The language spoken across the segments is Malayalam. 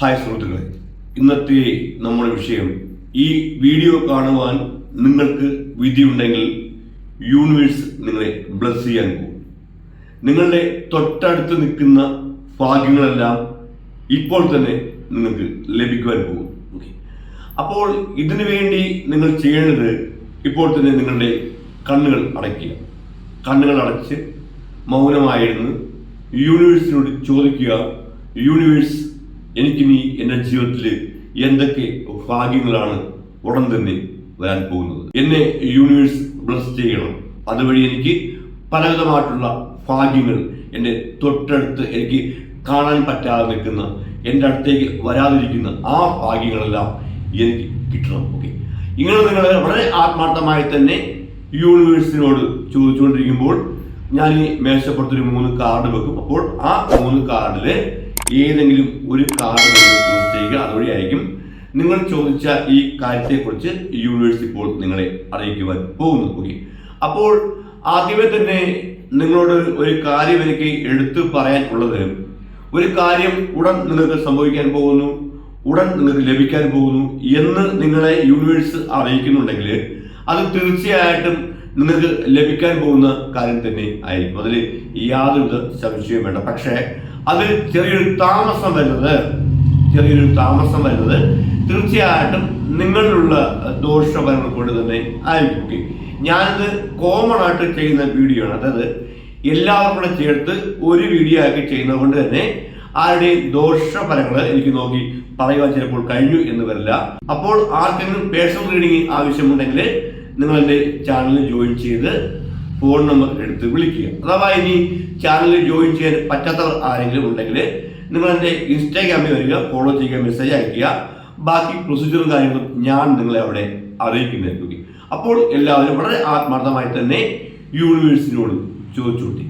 ഹായ് സുഹൃത്തുക്കളെ. ഇന്നത്തെ നമ്മുടെ വിഷയം ഈ വീഡിയോ കാണുവാൻ നിങ്ങൾക്ക് വിധിയുണ്ടെങ്കിൽ യൂണിവേഴ്സ് നിങ്ങളെ ബ്ലസ് ചെയ്യാൻ പോകും. നിങ്ങളുടെ തൊട്ടടുത്ത് നിൽക്കുന്ന ഭാഗ്യങ്ങളെല്ലാം ഇപ്പോൾ തന്നെ നിങ്ങൾക്ക് ലഭിക്കുവാൻ പോകും. അപ്പോൾ ഇതിനു വേണ്ടി നിങ്ങൾ ചെയ്യേണ്ടത് ഇപ്പോൾ തന്നെ നിങ്ങളുടെ കണ്ണുകൾ അടയ്ക്കുക. കണ്ണുകൾ അടച്ച് മൗനമായിരുന്നു യൂണിവേഴ്സിനോട് ചോദിക്കുക. യൂണിവേഴ്സ് എനിക്കിനി എന്റെ ജീവിതത്തിൽ എന്തൊക്കെ ഭാഗ്യങ്ങളാണ് ഉടൻ തന്നെ വരാൻ പോകുന്നത്? എന്നെ യൂണിവേഴ്സ് ബ്ലസ് ചെയ്യണം. അതുവഴി എനിക്ക് പലവിധമായിട്ടുള്ള ഭാഗ്യങ്ങൾ എന്റെ തൊട്ടടുത്ത് എനിക്ക് കാണാൻ പറ്റാതെ നിൽക്കുന്ന എന്റെ അടുത്തേക്ക് വരാതിരിക്കുന്ന ആ ഭാഗ്യങ്ങളെല്ലാം എനിക്ക് കിട്ടണം. ഓക്കെ ഇങ്ങനെ നിങ്ങൾ വളരെ ആത്മാർത്ഥമായി തന്നെ യൂണിവേഴ്സിനോട് ചോദിച്ചുകൊണ്ടിരിക്കുമ്പോൾ ഞാൻ ഈ മേശപ്പുറത്തൊരു മൂന്ന് കാർഡ് വെക്കും. അപ്പോൾ ആ മൂന്ന് കാർഡിൽ ഏതെങ്കിലും ഒരു കാർഡ് ചൂസ് ചെയ്യുക അതുവഴിയായിരിക്കും നിങ്ങൾ ചോദിച്ച ഈ കാര്യത്തെക്കുറിച്ച് യൂണിവേഴ്സ് ഇപ്പോൾ നിങ്ങളെ അറിയിക്കുവാൻ പോകുന്നു. ഓക്കെ അപ്പോൾ ആദ്യമേ തന്നെ നിങ്ങളോട് ഒരു കാര്യം എനിക്ക് എടുത്തു പറയാൻ ഉള്ളത്. ഒരു കാര്യം ഉടൻ നിങ്ങൾക്ക് സംഭവിക്കാൻ പോകുന്നു ഉടൻ നിങ്ങൾക്ക് ലഭിക്കാൻ പോകുന്നു എന്ന് നിങ്ങളെ യൂണിവേഴ്സ് അറിയിക്കുന്നുണ്ടെങ്കിൽ അത് തീർച്ചയായിട്ടും നിങ്ങൾക്ക് ലഭിക്കാൻ പോകുന്ന കാര്യം തന്നെ ആയിരിക്കും. അതിൽ യാതൊരുവിധ സംശയവും വേണ്ട. പക്ഷേ അതിൽ ചെറിയൊരു താമസം വരുന്നത് ചെറിയൊരു താമസം വരുന്നത് തീർച്ചയായിട്ടും നിങ്ങളിലുള്ള ദോഷഫലങ്ങൾ കൊണ്ട് തന്നെ ആയിരിക്കും. ഞാനിത് കോമൺ ആയിട്ട് ചെയ്യുന്ന വീഡിയോ ആണ്. അതായത് എല്ലാവരും കൂടെ ചേർത്ത് ഒരു വീഡിയോ ആക്കി ചെയ്യുന്നത് കൊണ്ട് തന്നെ ആരുടെയും ദോഷഫലങ്ങൾ എനിക്ക് നോക്കി പറയുവാൻ ചിലപ്പോൾ കഴിഞ്ഞു എന്ന് വരില്ല. അപ്പോൾ ആർക്കെങ്കിലും പേഴ്സണൽ റീഡിംഗ് ആവശ്യമുണ്ടെങ്കിൽ നിങ്ങൾ എന്റെ ചാനലിൽ ജോയിൻ ചെയ്ത് ഫോൺ നമ്പർ എടുത്ത് വിളിക്കുക. അഥവാ ഇനി ചാനലിൽ ജോയിൻ ചെയ്യാൻ പറ്റാത്തവർ ആരെങ്കിലും ഉണ്ടെങ്കിൽ നിങ്ങൾ എന്റെ ഇൻസ്റ്റാഗ്രാമിൽ വരിക ഫോളോ ചെയ്യുക മെസ്സേജ് അയക്കുക. ബാക്കി പ്രൊസീജിയറും കാര്യങ്ങളും ഞാൻ നിങ്ങളെ അവിടെ അറിയിക്കുന്നതായിരിക്കും. അപ്പോൾ എല്ലാവരും വളരെ ആത്മാർത്ഥമായി തന്നെ യൂണിവേഴ്സിനോട് ചോദിച്ചുകൊണ്ടിരിക്കുക.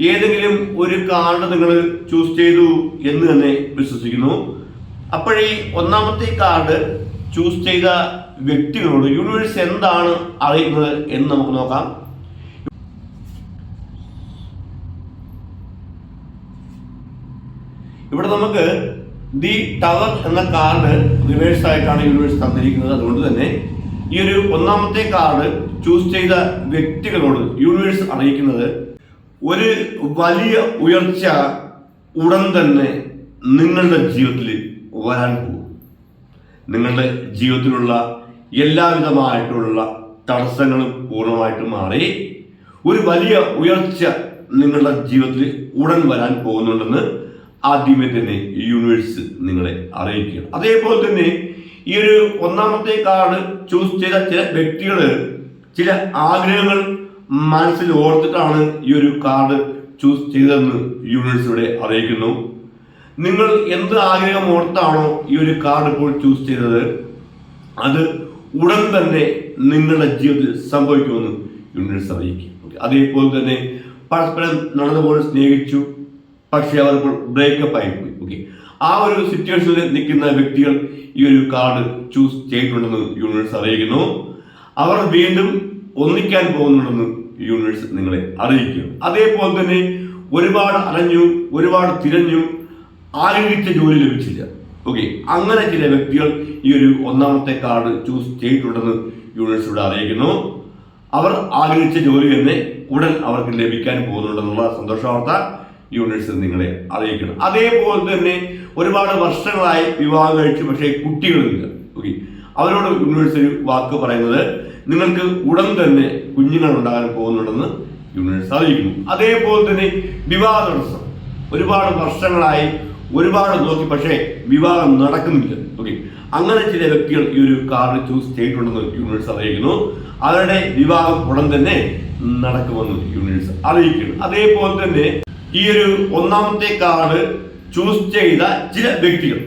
ഏതെങ്കിലും ഒരു കാർഡ് നിങ്ങൾ ചൂസ് ചെയ്തു എന്ന് തന്നെ വിശ്വസിക്കുന്നു. അപ്പോഴീ ഒന്നാമത്തെ കാർഡ് ചൂസ് ചെയ്ത വ്യക്തികളോട് യൂണിവേഴ്സ് എന്താണ് അറിയുന്നത് എന്ന് നമുക്ക് നോക്കാം. ഇവിടെ നമുക്ക് ദി ടവർ എന്ന കാർഡ് റിവേഴ്സ് ആയിട്ടാണ് യൂണിവേഴ്സ് തന്നിരിക്കുന്നത്. അതുകൊണ്ട് തന്നെ ഈ ഒരു ഒന്നാമത്തെ കാർഡ് ചൂസ് ചെയ്ത വ്യക്തികളോട് യൂണിവേഴ്സ് അറിയിക്കുന്നത് ഒരു വലിയ ഉയർച്ച ഉടൻ തന്നെ നിങ്ങളുടെ ജീവിതത്തിൽ വരാൻ പോകും. നിങ്ങളുടെ ജീവിതത്തിലുള്ള എല്ലാവിധമായിട്ടുള്ള തടസ്സങ്ങളും പൂർണമായിട്ടും മാറി ഒരു വലിയ ഉയർച്ച നിങ്ങളുടെ ജീവിതത്തിൽ ഉടൻ വരാൻ പോകുന്നുണ്ടെന്ന് ആദ്യമേ തന്നെ യൂണിവേഴ്സ് നിങ്ങളെ അറിയിക്കുകയാണ്. അതേപോലെ തന്നെ ഈ ഒരു ഒന്നാമത്തെ കാർഡ് ചൂസ് ചെയ്ത ചില വ്യക്തികൾ ചില ആഗ്രഹങ്ങൾ മനസ്സിൽ ഓർത്തിട്ടാണ് ഈ ഒരു കാർഡ് ചൂസ് ചെയ്തതെന്ന് യൂണിവേഴ്സ് ഇവിടെ അറിയിക്കുന്നു. നിങ്ങൾ എന്ത് ആഗ്രഹം ഓർത്താണോ ഈ ഒരു കാർഡ് ഇപ്പോൾ ചൂസ് ചെയ്തത് അത് ഉടൻ തന്നെ നിങ്ങളുടെ ജീവിതത്തിൽ സംഭവിക്കുമെന്ന് യൂണിവേഴ്സ് അറിയിക്കും. അതേപോലെ തന്നെ പരസ്പരം നടന്നുപോലെ സ്നേഹിച്ചു പക്ഷേ അവർ ഇപ്പോൾ ബ്രേക്കപ്പ് ആയിപ്പോയി ഓക്കെ ആ ഒരു സിറ്റുവേഷനിൽ നിൽക്കുന്ന വ്യക്തികൾ ഈ ഒരു കാർഡ് ചൂസ് ചെയ്തിട്ടുണ്ടെന്ന് യൂണിവേഴ്സ് അറിയിക്കുന്നു. അവർ വീണ്ടും ഒന്നിക്കാൻ പോകുന്നുണ്ടെന്ന് യൂണിവേഴ്സ് നിങ്ങളെ അറിയിക്കും. അതേപോലെ തന്നെ ഒരുപാട് അലഞ്ഞു ഒരുപാട് തിരഞ്ഞു ആഗ്രഹിച്ച ജോലി ലഭിച്ചില്ല. ഓക്കെ അങ്ങനെ ചില വ്യക്തികൾ ഈ ഒരു ഒന്നാമത്തെ കാർഡ് ചൂസ് ചെയ്തിട്ടുണ്ടെന്ന് യൂണിവേഴ്സ് ഇവിടെ അറിയിക്കുന്നു. അവർ ആഗ്രഹിച്ച ജോലി തന്നെ ഉടൻ അവർക്ക് ലഭിക്കാൻ പോകുന്നുണ്ടെന്നുള്ള സന്തോഷവാർത്ത യൂണിവേഴ്സ് നിങ്ങളെ അറിയിക്കണം അതേപോലെ തന്നെ ഒരുപാട് വർഷങ്ങളായി വിവാഹം കഴിച്ചു പക്ഷേ കുട്ടികളില്ല. ഓക്കെ അവരോട് യൂണിവേഴ്സ് ഒരു വാക്ക് പറയുന്നത് നിങ്ങൾക്ക് ഉടൻ തന്നെ കുഞ്ഞുങ്ങൾ ഉണ്ടാകാൻ പോകുന്നുണ്ടെന്ന് യൂണിവേഴ്സ് അറിയിക്കുന്നു. അതേപോലെ തന്നെ വിവാഹ തടസ്സം ഒരുപാട് വർഷങ്ങളായി ഒരുപാട് നോക്കി പക്ഷേ വിവാഹം നടക്കുന്നില്ല. ഓക്കെ അങ്ങനെ ചില വ്യക്തികൾ ഈ ഒരു കാർഡ് ചൂസ് ചെയ്തിട്ടുണ്ടെന്ന് യൂണിവേഴ്സ് അറിയിക്കുന്നു. അവരുടെ വിവാഹം ഉടൻ തന്നെ നടക്കുമെന്ന് യൂണിവേഴ്സ് അറിയിക്കുന്നു. അതേപോലെ തന്നെ ഈ ഒരു ഒന്നാമത്തെ കാർഡ് ചൂസ് ചെയ്ത ചില വ്യക്തികൾ.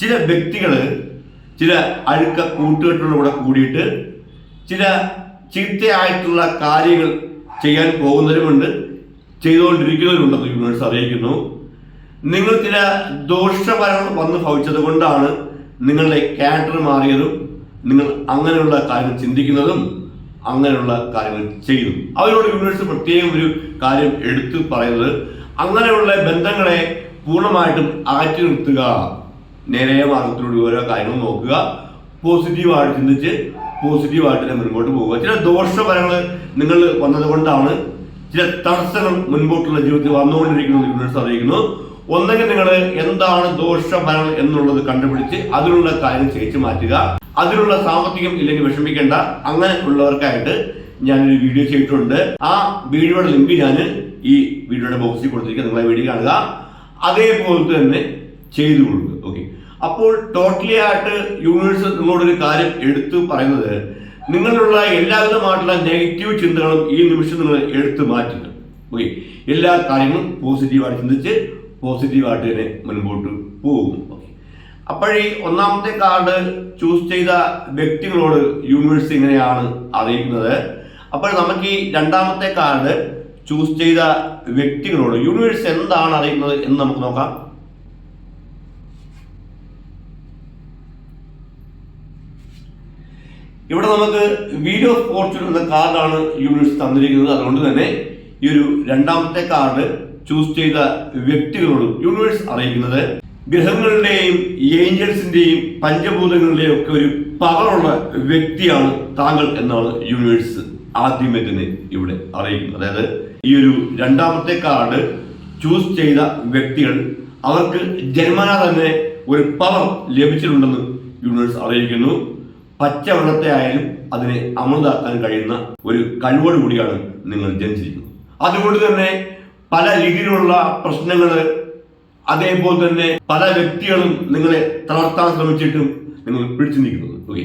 ചില വ്യക്തികൾ ചില അഴുക്ക കൂട്ടുകെട്ടുകളുടെ കൂടെ കൂടിയിട്ട് ചില ചീത്തയായിട്ടുള്ള കാര്യങ്ങൾ ചെയ്യാൻ പോകുന്നവരുമുണ്ട് ചെയ്തുകൊണ്ടിരിക്കുന്നവരുണ്ടെന്ന് യൂണിവേഴ്സ് അറിയിക്കുന്നു. നിങ്ങൾ ചില ദോഷഫലങ്ങൾ വന്ന് ഭവിച്ചത് കൊണ്ടാണ് നിങ്ങളുടെ ക്യാരക്ടർ മാറിയതും നിങ്ങൾ അങ്ങനെയുള്ള കാര്യങ്ങൾ ചിന്തിക്കുന്നതും അങ്ങനെയുള്ള കാര്യങ്ങൾ ചെയ്യുന്നു അവരോട് യൂണിവേഴ്സ് പ്രത്യേകം ഒരു കാര്യം എടുത്തു പറയുന്നത് അങ്ങനെയുള്ള ബന്ധങ്ങളെ പൂർണമായിട്ടും അകറ്റി നിർത്തുക. നേരെ മാർഗത്തിലൂടെ ഓരോ കാര്യങ്ങളും നോക്കുക. പോസിറ്റീവായിട്ട് ചിന്തിച്ച് പോസിറ്റീവായിട്ട് തന്നെ മുൻപോട്ട് പോവുക. ചില ദോഷഫലങ്ങൾ നിങ്ങൾ വന്നതുകൊണ്ടാണ് ചില തടസ്സങ്ങൾ മുൻപോട്ടുള്ള ജീവിതത്തിൽ വന്നുകൊണ്ടിരിക്കുന്നത് യൂണിവേഴ്സ് അറിയിക്കുന്നു. ഒന്നെങ്കിൽ നിങ്ങൾ എന്താണ് ദോഷഫലങ്ങൾ എന്നുള്ളത് കണ്ടുപിടിച്ച് അതിനുള്ള കാര്യം ചേച്ചു മാറ്റുക. അതിനുള്ള സാമ്പത്തികം ഇല്ലെങ്കിൽ വിഷമിക്കേണ്ട. അങ്ങനെ ഉള്ളവർക്കായിട്ട് ഞാനൊരു വീഡിയോ ചെയ്തിട്ടുണ്ട്. ആ വീഡിയോയുടെ ലിങ്ക് ഞാൻ ഈ വീഡിയോയുടെ ബോക്സിൽ കൊടുത്തിരിക്കുക നിങ്ങളെ വീഡിയോ കാണുക. അതേപോലെ തന്നെ ചെയ്തു കൊടുക്കുക അപ്പോൾ ടോട്ടലി ആയിട്ട് യൂണിവേഴ്സ് നിങ്ങളോടൊരു കാര്യം എടുത്തു പറയുന്നത് നിങ്ങളിലുള്ള എല്ലാവിധമായിട്ടുള്ള നെഗറ്റീവ് ചിന്തകളും ഈ നിമിഷം നിങ്ങൾ എടുത്തു മാറ്റുക. ഓക്കെ എല്ലാ കാര്യങ്ങളും പോസിറ്റീവായിട്ട് ചിന്തിച്ച് പോസിറ്റീവായിട്ട് തന്നെ മുൻപോട്ട് പോകും. ഓക്കെ അപ്പോഴീ ഒന്നാമത്തെ കാർഡ് ചൂസ് ചെയ്ത വ്യക്തികളോട് യൂണിവേഴ്സ് ഇങ്ങനെയാണ് അറിയിക്കുന്നത്. അപ്പോൾ നമുക്ക് ഈ രണ്ടാമത്തെ കാർഡ് ചൂസ് ചെയ്ത വ്യക്തികളോട് യൂണിവേഴ്സ് എന്താണ് അറിയുന്നത് എന്ന് നമുക്ക് നോക്കാം. ഇവിടെ നമുക്ക് വീഡിയോ ഓഫ് ഫോർച്യൂൺ എന്ന കാർഡാണ് യൂണിവേഴ്സ് തന്നിരിക്കുന്നത്. അതുകൊണ്ട് തന്നെ ഈ ഒരു രണ്ടാമത്തെ കാർഡ് ചൂസ് ചെയ്ത വ്യക്തികളോട് യൂണിവേഴ്സ് അറിയിക്കുന്നത് ഗ്രഹങ്ങളുടെയും ഏഞ്ചൽസിന്റെയും പഞ്ചഭൂതങ്ങളുടെയും ഒക്കെ ഒരു പവറുള്ള വ്യക്തിയാണ് താങ്കൾ എന്നാണ് യൂണിവേഴ്സ് ആദ്യമേ തന്നെ ഇവിടെ അറിയിക്കുന്നത്. അതായത് ഈ ഒരു രണ്ടാമത്തെ കാർഡ് ചൂസ് ചെയ്ത വ്യക്തികൾ അവർക്ക് ജന്മനാ തന്നെ ഒരു പവർ ലഭിച്ചിട്ടുണ്ടെന്ന് യൂണിവേഴ്സ് അറിയിക്കുന്നു. പച്ചവെള്ളത്തെ ആയാലും അതിനെ അമൃതാക്കാൻ കഴിയുന്ന ഒരു കഴിവോട് കൂടിയാണ് നിങ്ങൾ ജനിച്ചിരിക്കുന്നത്. അതുകൊണ്ട് തന്നെ പല രീതിയിലുള്ള പ്രശ്നങ്ങൾ അതേപോലെ തന്നെ പല വ്യക്തികളും നിങ്ങളെ തളർത്താൻ ശ്രമിച്ചിട്ടും നിങ്ങൾ പിടിച്ചു നിൽക്കുന്നത്. ഓക്കെ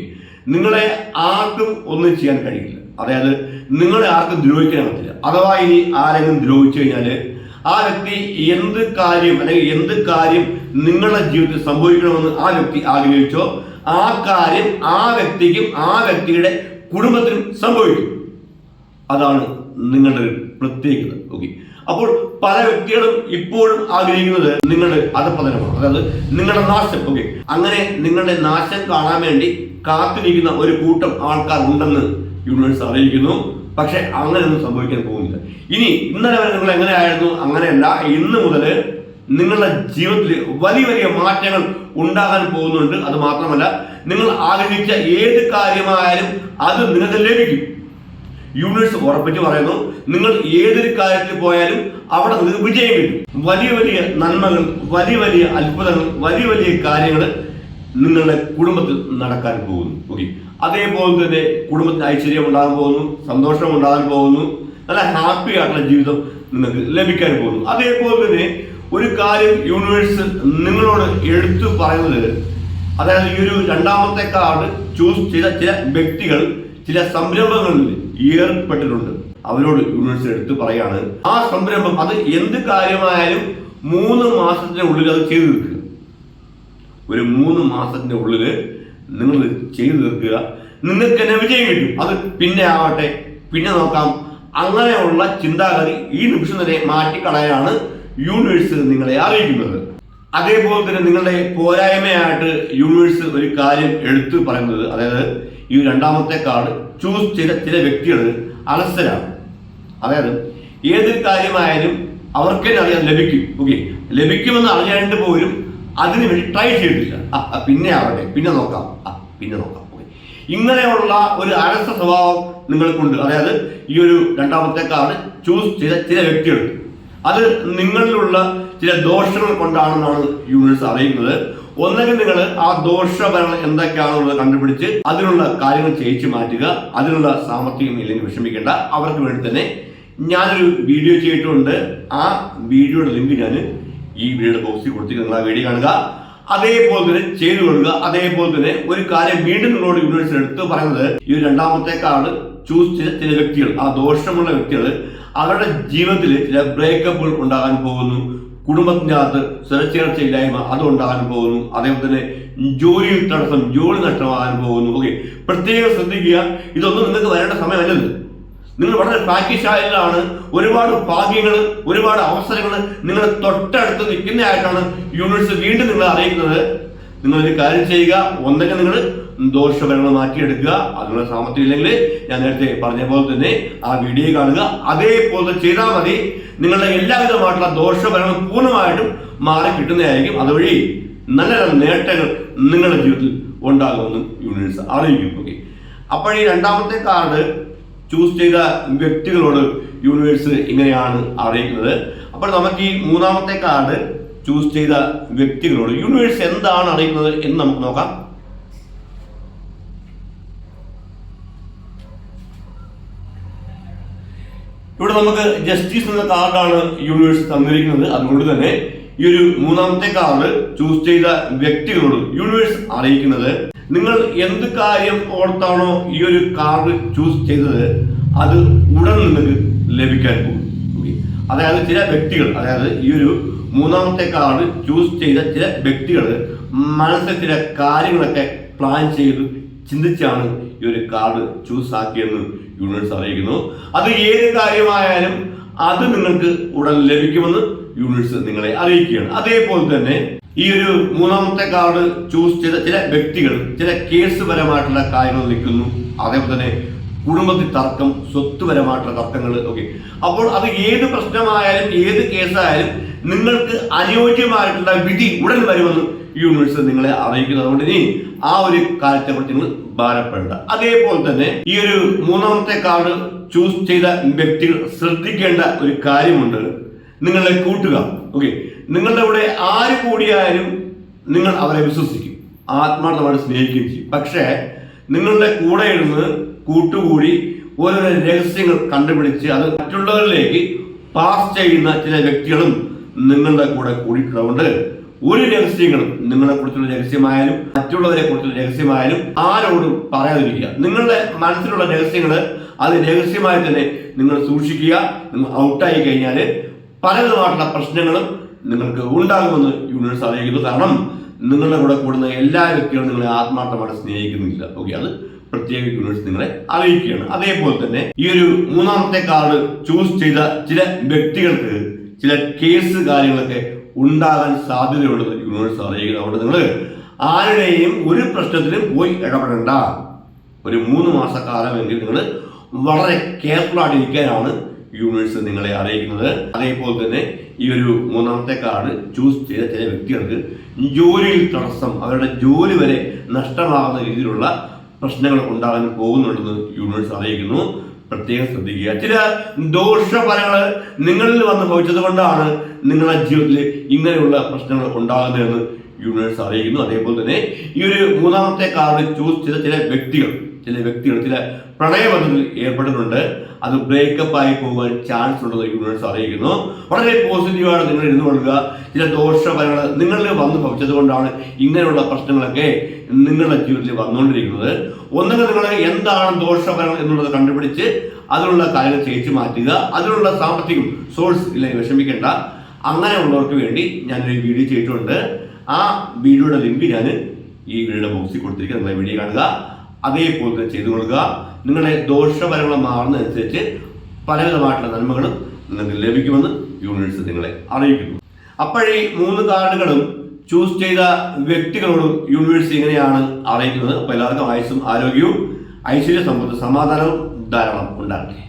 നിങ്ങളെ ആർക്കും ഒന്നും ചെയ്യാൻ കഴിയില്ല. അതായത് നിങ്ങളെ ആർക്കും ദ്രോഹിക്കാൻ പറ്റില്ല. അഥവാ ഇനി ആരെങ്കിലും ദ്രോഹിച്ചു കഴിഞ്ഞാൽ ആ വ്യക്തി എന്ത് കാര്യം അല്ലെങ്കിൽ എന്ത് കാര്യം നിങ്ങളുടെ ജീവിതത്തിൽ സംഭവിക്കണമെന്ന് ആ വ്യക്തി ആഗ്രഹിച്ചോ ആ കാര്യം ആ വ്യക്തിക്കും ആ വ്യക്തിയുടെ കുടുംബത്തിനും സംഭവിക്കും. അതാണ് നിങ്ങളുടെ ഒരു പ്രത്യേകത. ഓക്കെ. അപ്പോൾ പല വ്യക്തികളും ഇപ്പോഴും ആഗ്രഹിക്കുന്നത് നിങ്ങളുടെ അധപതനമാണ്. അതായത് നിങ്ങളുടെ നാശം. ഓക്കെ. അങ്ങനെ നിങ്ങളുടെ നാശം കാണാൻ വേണ്ടി കാത്തിരിക്കുന്ന ഒരു കൂട്ടം ആൾക്കാർ ഉണ്ടെന്ന് യൂണിവേഴ്സ് അറിയിക്കുന്നു. പക്ഷെ അങ്ങനെയൊന്നും സംഭവിക്കാൻ പോകുന്നില്ല. ഇനി ഇന്നലെ വരെ നിങ്ങൾ എങ്ങനെയായിരുന്നു? അങ്ങനെയല്ല. ഇന്ന് മുതൽ നിങ്ങളുടെ ജീവിതത്തിൽ വലിയ വലിയ മാറ്റങ്ങൾ ഉണ്ടാകാൻ പോകുന്നുണ്ട്. അത് മാത്രമല്ല നിങ്ങൾ ആഗ്രഹിച്ച ഏത് കാര്യമായാലും അത് നിങ്ങൾക്ക് ലഭിക്കും. യൂണിവേഴ്സ് ഉറപ്പിച്ച് പറയുന്നു നിങ്ങൾ ഏതൊരു കാര്യത്തിൽ പോയാലും അവിടെ നിങ്ങൾക്ക് വിജയം കിട്ടും. വലിയ വലിയ നന്മകൾ വലിയ വലിയ അത്ഭുതങ്ങൾ വലിയ വലിയ കാര്യങ്ങൾ നിങ്ങളുടെ കുടുംബത്തിൽ നടക്കാൻ പോകുന്നു. ഓക്കെ അതേപോലെ തന്നെ കുടുംബത്തിന് ഐശ്വര്യം ഉണ്ടാകാൻ പോകുന്നു സന്തോഷം ഉണ്ടാകാൻ പോകുന്നു നല്ല ഹാപ്പി ആയിട്ടുള്ള ജീവിതം നിങ്ങൾക്ക് ലഭിക്കാൻ പോകുന്നു. അതേപോലെ തന്നെ ഒരു കാര്യം യൂണിവേഴ്സ് നിങ്ങളോട് എടുത്തു പറയുന്നത്. അതായത് ഈ ഒരു രണ്ടാമത്തെ കാർഡ് ചൂസ് ചെയ്ത ചില വ്യക്തികൾ ചില സംരംഭങ്ങളിൽ ഏർപ്പെട്ടിട്ടുണ്ട്. അവരോട് യൂണിവേഴ്സ് എടുത്തു പറയാണ്. ആ സംരംഭം അത് എന്ത് കാര്യമായാലും മൂന്ന് മാസത്തിന്റെ ഉള്ളിൽ അത് ചെയ്തു തീർക്കുക. ഒരു മൂന്ന് മാസത്തിന്റെ ഉള്ളിൽ നിങ്ങൾ ചെയ്തു തീർക്കുക. നിങ്ങൾക്ക് തന്നെ വിജയം കിട്ടും. അത് പിന്നെ ആവട്ടെ. പിന്നെ നോക്കാം. അങ്ങനെയുള്ള ചിന്താഗതി ഈ നിമിഷം തന്നെ മാറ്റിക്കളയാണ് യൂണിവേഴ്സ് നിങ്ങളെ അറിയിക്കുന്നത്. അതേപോലെ തന്നെ നിങ്ങളുടെ പോരായ്മയായിട്ട് യൂണിവേഴ്സ് ഒരു കാര്യം എടുത്തു പറയുന്നത് അതായത് ഈ രണ്ടാമത്തെ കാർഡ് ചൂസ് ചെയ്ത ചില വ്യക്തികൾ അലസരാണ് അതായത് ഏത് കാര്യമായാലും അവർക്ക് തന്നെ അറിയാൻ ലഭിക്കും. ഓക്കെ ലഭിക്കുമെന്ന് അറിയാണ്ട് പോലും അതിനു വേണ്ടി ട്രൈ ആ പിന്നെ ആവട്ടെ പിന്നെ നോക്കാം. പിന്നെ നോക്കാം. ഓക്കെ ഇങ്ങനെയുള്ള ഒരു അലസ സ്വഭാവം നിങ്ങൾക്കുണ്ട്. അതായത് ഈ ഒരു രണ്ടാമത്തെ കാർഡ് ചൂസ് ചെയ്ത ചില വ്യക്തികൾ. അത് നിങ്ങളിലുള്ള ചില ദോഷങ്ങൾ കൊണ്ടാണെന്നാണ് യൂണിവേഴ്സ് അറിയുന്നത് ഒന്നെങ്കിൽ നിങ്ങൾ ആ ദോഷഫലങ്ങൾ എന്തൊക്കെയാണെന്നുള്ളത് കണ്ടുപിടിച്ച് അതിനുള്ള കാര്യങ്ങൾ ചെയ്യിച്ചു മാറ്റുക. അതിനുള്ള സാമ്പത്തികം ഇല്ലെങ്കിൽ വിഷമിക്കേണ്ട. അവർക്ക് വേണ്ടി തന്നെ ഞാനൊരു വീഡിയോ ചെയ്തിട്ടുണ്ട്. ആ വീഡിയോയുടെ ലിങ്ക് ഞാൻ ഈ വീഡിയോയുടെ ബോക്സിൽ കൊടുത്തിട്ട് നിങ്ങൾ ആ വീഡിയോ കാണുക. അതേപോലെ തന്നെ ചെയ്തു കൊടുക്കുക. അതേപോലെ തന്നെ ഒരു കാര്യം വീണ്ടും നിങ്ങളോട് യൂണിവേഴ്സിൽ എടുത്ത് പറയുന്നത് ഈ രണ്ടാമത്തെ കാർഡ് ചൂസ് ചെയ്ത ചില വ്യക്തികൾ ആ ദോഷമുള്ള വ്യക്തികൾ അവരുടെ ജീവിതത്തിൽ ചില ബ്രേക്കപ്പുകൾ ഉണ്ടാകാൻ പോകുന്നു. കുടുംബത്തിനകത്ത് സ്വരച്ചേർച്ചയില്ലായ്മ അത് ഉണ്ടാകാൻ പോകുന്നു. അതേപോലെ തന്നെ ജോലി തടസ്സം ജോലി നഷ്ടമാകാൻ പോകുന്നു. ഓക്കെ പ്രത്യേകം ശ്രദ്ധിക്കുക. ഇതൊന്നും നിങ്ങൾക്ക് വരേണ്ട സമയമല്ലത്. നിങ്ങൾ വളരെ ഭാഗ്യശാലികളാണ് ഒരുപാട് ഭാഗ്യങ്ങൾ ഒരുപാട് അവസരങ്ങൾ നിങ്ങൾ തൊട്ടടുത്ത് നിൽക്കുന്നതായിട്ടാണ് യൂണിവേഴ്സ് വീണ്ടും നിങ്ങളെ അറിയിക്കുന്നത്. നിങ്ങൾ ഒരു കാര്യം ചെയ്യുക ഒന്നെങ്കിൽ നിങ്ങൾ ദോഷഫലങ്ങൾ മാറ്റിയെടുക്കുക അതിനുള്ള സാമ്പത്തികം ഇല്ലെങ്കിൽ ഞാൻ നേരത്തെ പറഞ്ഞ പോലെ തന്നെ ആ വീഡിയോ കാണുക. അതേപോലെ ചെയ്താൽ മതി. നിങ്ങളുടെ എല്ലാവിധമായിട്ടുള്ള ദോഷഫലങ്ങൾ പൂർണമായിട്ടും മാറി കിട്ടുന്നതായിരിക്കും. അതുവഴി നല്ല നല്ല നേട്ടങ്ങൾ നിങ്ങളുടെ ജീവിതത്തിൽ ഉണ്ടാകുമെന്നും യൂണിവേഴ്സ് അറിയിക്കും. ഓക്കെ. അപ്പോൾ ഈ രണ്ടാമത്തെ കാർഡ് ചൂസ് ചെയ്ത വ്യക്തികളോട് യൂണിവേഴ്സ് ഇങ്ങനെയാണ് അറിയിക്കുന്നത്. അപ്പോൾ നമുക്ക് ഈ മൂന്നാമത്തെ കാർഡ് ചൂസ് ചെയ്ത വ്യക്തികളോട് യൂണിവേഴ്സ് എന്താണ് അറിയുന്നത് എന്ന് നമുക്ക് നോക്കാം. ഇവിടെ നമുക്ക് ജസ്റ്റിസ് എന്ന കാർഡാണ് യൂണിവേഴ്സ് തന്നിരിക്കുന്നത്. അതുകൊണ്ട് തന്നെ ഈ ഒരു മൂന്നാമത്തെ കാർഡ് ചൂസ് ചെയ്ത വ്യക്തികളോട് യൂണിവേഴ്സ് അറിയിക്കുന്നത്. നിങ്ങൾ എന്ത് കാര്യം ഓർത്താണോ ഈ ഒരു കാർഡ് ചൂസ് ചെയ്തത് അത് ഉടൻ നിങ്ങൾക്ക് ലഭിക്കാൻ പോകും. അതായത് ചില വ്യക്തികൾ അതായത് ഈ ഒരു മൂന്നാമത്തെ കാർഡ് ചൂസ് ചെയ്ത ചില വ്യക്തികൾ മനസ്സിൽ ചില കാര്യങ്ങളൊക്കെ പ്ലാൻ ചെയ്ത് ചിന്തിച്ചാണ് ഈ ഒരു കാർഡ് ചൂസ് ആക്കിയെന്ന് യൂണിവേഴ്സ് അറിയിക്കുന്നു. അത് ഏത് കാര്യമായാലും അത് നിങ്ങൾക്ക് ഉടൻ ലഭിക്കുമെന്ന് യൂണിവേഴ്സ് നിങ്ങളെ അറിയിക്കുകയാണ്. അതേപോലെ തന്നെ ഈ ഒരു മൂന്നാമത്തെ കാർഡ് ചൂസ് ചെയ്ത ചില വ്യക്തികൾ ചില കേസ് പരമായിട്ടുള്ള കാര്യങ്ങൾ നിൽക്കുന്നു. അതേപോലെ തന്നെ കുടുംബത്തിൽ തർക്കം സ്വത്തുപരമായിട്ടുള്ള തർക്കങ്ങൾ ഒക്കെ. അപ്പോൾ അത് ഏത് പ്രശ്നമായാലും ഏത് കേസായാലും നിങ്ങൾക്ക് അനുയോജ്യമായിട്ടുള്ള വിധി ഉടൻ വരുമെന്ന് യൂണിവേഴ്സ് നിങ്ങളെ അറിയിക്കുന്നത്. അതുകൊണ്ട് ഇനി ആ ഒരു കാര്യത്തെക്കുറിച്ച് നിങ്ങൾ ഭാരപ്പെടേണ്ട. അതേപോലെ തന്നെ ഈ ഒരു മൂന്നാമത്തെ കാർഡ് ചൂസ് ചെയ്ത വ്യക്തികൾ ശ്രദ്ധിക്കേണ്ട ഒരു കാര്യമുണ്ട്. നിങ്ങളെ കൂട്ടുക ഓക്കെ നിങ്ങളുടെ കൂടെ ആര് കൂടിയായാലും നിങ്ങൾ അവരെ വിശ്വസിക്കും. ആത്മാർത്ഥമായിട്ട് സ്നേഹിക്കുകയും ചെയ്യും. പക്ഷേ നിങ്ങളുടെ കൂടെ ഇരുന്ന് കൂട്ടുകൂടി ഓരോരോ രഹസ്യങ്ങൾ കണ്ടുപിടിച്ച് അത് മറ്റുള്ളവരിലേക്ക് പാസ് ചെയ്യുന്ന ചില വ്യക്തികളും നിങ്ങളുടെ കൂടെ കൂടിയിട്ടുള്ളതുകൊണ്ട് ഒരു രഹസ്യങ്ങളും നിങ്ങളെ കുറിച്ചുള്ള രഹസ്യമായാലും മറ്റുള്ളവരെ കുറിച്ചുള്ള രഹസ്യമായാലും ആരോടും പറയാതിരിക്കുക. നിങ്ങളുടെ മനസ്സിലുള്ള രഹസ്യങ്ങൾ അത് രഹസ്യമായി തന്നെ നിങ്ങൾ സൂക്ഷിക്കുക. നിങ്ങൾ ഔട്ടായി കഴിഞ്ഞാൽ പലവിധമായിട്ടുള്ള പ്രശ്നങ്ങളും നിങ്ങൾക്ക് ഉണ്ടാകുമെന്ന് യൂണിവേഴ്സ് അറിയിക്കുന്നു. കാരണം നിങ്ങളുടെ കൂടെ കൂടുന്ന എല്ലാ വ്യക്തികളും നിങ്ങളെ ആത്മാർത്ഥമായിട്ട് സ്നേഹിക്കുന്നില്ല. ഓക്കെ അത് പ്രത്യേക യൂണിവേഴ്സ് നിങ്ങളെ അറിയിക്കുകയാണ്. അതേപോലെ തന്നെ ഈ ഒരു മൂന്നാമത്തെ കാർഡ് ചൂസ് ചെയ്ത ചില വ്യക്തികൾക്ക് ചില കേസ് കാര്യങ്ങളൊക്കെ ഉണ്ടാകാൻ സാധ്യതയുള്ളത് യൂണിവേഴ്സ് അറിയുക അവിടെ നിങ്ങൾ ആരുടെയും ഒരു പ്രശ്നത്തിലും പോയി ഇടപെടേണ്ട. ഒരു മൂന്ന് മാസക്കാലമെങ്കിൽ നിങ്ങൾ വളരെ കെയർഫുൾ ആയിട്ട് ഇരിക്കാനാണ് യൂണിവേഴ്സ് നിങ്ങളെ അറിയിക്കുന്നത്. അതേപോലെ തന്നെ ഈ ഒരു മൂന്നാമത്തെ കാർഡ് ചൂസ് ചെയ്ത ചില വ്യക്തികൾക്ക് ജോലിയിൽ തടസ്സം അവരുടെ ജോലി വരെ നഷ്ടമാകുന്ന രീതിയിലുള്ള പ്രശ്നങ്ങൾ ഉണ്ടാകാൻ പോകുന്നുണ്ടെന്ന് യൂണിവേഴ്സ് അറിയിക്കുന്നു. പ്രത്യേകം ശ്രദ്ധിക്കുക. ചില ദോഷഫലങ്ങൾ നിങ്ങളിൽ വന്ന് ഭവിച്ചത് കൊണ്ടാണ് നിങ്ങളുടെ ജീവിതത്തിൽ ഇങ്ങനെയുള്ള പ്രശ്നങ്ങൾ ഉണ്ടാകുന്നതെന്ന് യൂണിവേഴ്സ് അറിയിക്കുന്നു. അതേപോലെ തന്നെ ഈ ഒരു മൂന്നാമത്തെ കാർഡ് ചൂസ് ചെയ്ത ചില വ്യക്തികൾ ചില വ്യക്തികൾ ചില പ്രണയബന്ധത്തിൽ ഏർപ്പെട്ടിട്ടുണ്ട് അത് ബ്രേക്കപ്പ് ആയി പോകാൻ ചാൻസ് ഉണ്ടെന്ന് യൂണിവേഴ്സ് അറിയിക്കുന്നു. വളരെ പോസിറ്റീവാണ് നിങ്ങൾ ഇരുന്നു കൊള്ളുക. ചില ദോഷഫലങ്ങൾ നിങ്ങളിൽ വന്ന് ഭവിച്ചത് കൊണ്ടാണ് ഇങ്ങനെയുള്ള പ്രശ്നങ്ങളൊക്കെ നിങ്ങളുടെ ജീവിതത്തിൽ വന്നുകൊണ്ടിരിക്കുന്നത്. ഒന്നുകിൽ നിങ്ങൾ എന്താണ് ദോഷഫലങ്ങൾ എന്നുള്ളത് കണ്ടുപിടിച്ച് അതിനുള്ള കാര്യങ്ങൾ ചേച്ചു മാറ്റുക. അതിനുള്ള സാമ്പത്തികം സോഴ്സ് ഇല്ലെങ്കിൽ വിഷമിക്കേണ്ട. അങ്ങനെയുള്ളവർക്ക് വേണ്ടി ഞാനൊരു വീഡിയോ ചെയ്തിട്ടുണ്ട്. ആ വീഡിയോയുടെ ലിങ്ക് ഞാൻ ഈ വീഡിയോയുടെ ബോക്സിൽ കൊടുത്തിരിക്കുക നിങ്ങളെ വീഡിയോ കാണുക. അതേപോലെ തന്നെ ചെയ്തു കൊടുക്കുക. നിങ്ങളുടെ ദോഷഫലങ്ങൾ മാറുന്നതനുസരിച്ച് പലവിധമായിട്ടുള്ള നന്മകളും നിങ്ങൾക്ക് ലഭിക്കുമെന്ന് യൂണിവേഴ്സ് നിങ്ങളെ അറിയിക്കുന്നു. അപ്പോഴീ മൂന്ന് കാർഡുകളും ചൂസ് ചെയ്ത വ്യക്തികളോടും യൂണിവേഴ്സ് ഇങ്ങനെയാണ് അറിയിക്കുന്നത്. അപ്പോൾ എല്ലാവർക്കും ആയുസ്സും ആരോഗ്യവും ഐശ്വര്യ സമ്പത്ത് സമാധാനവും ധാരാളം ഉണ്ടാകട്ടെ.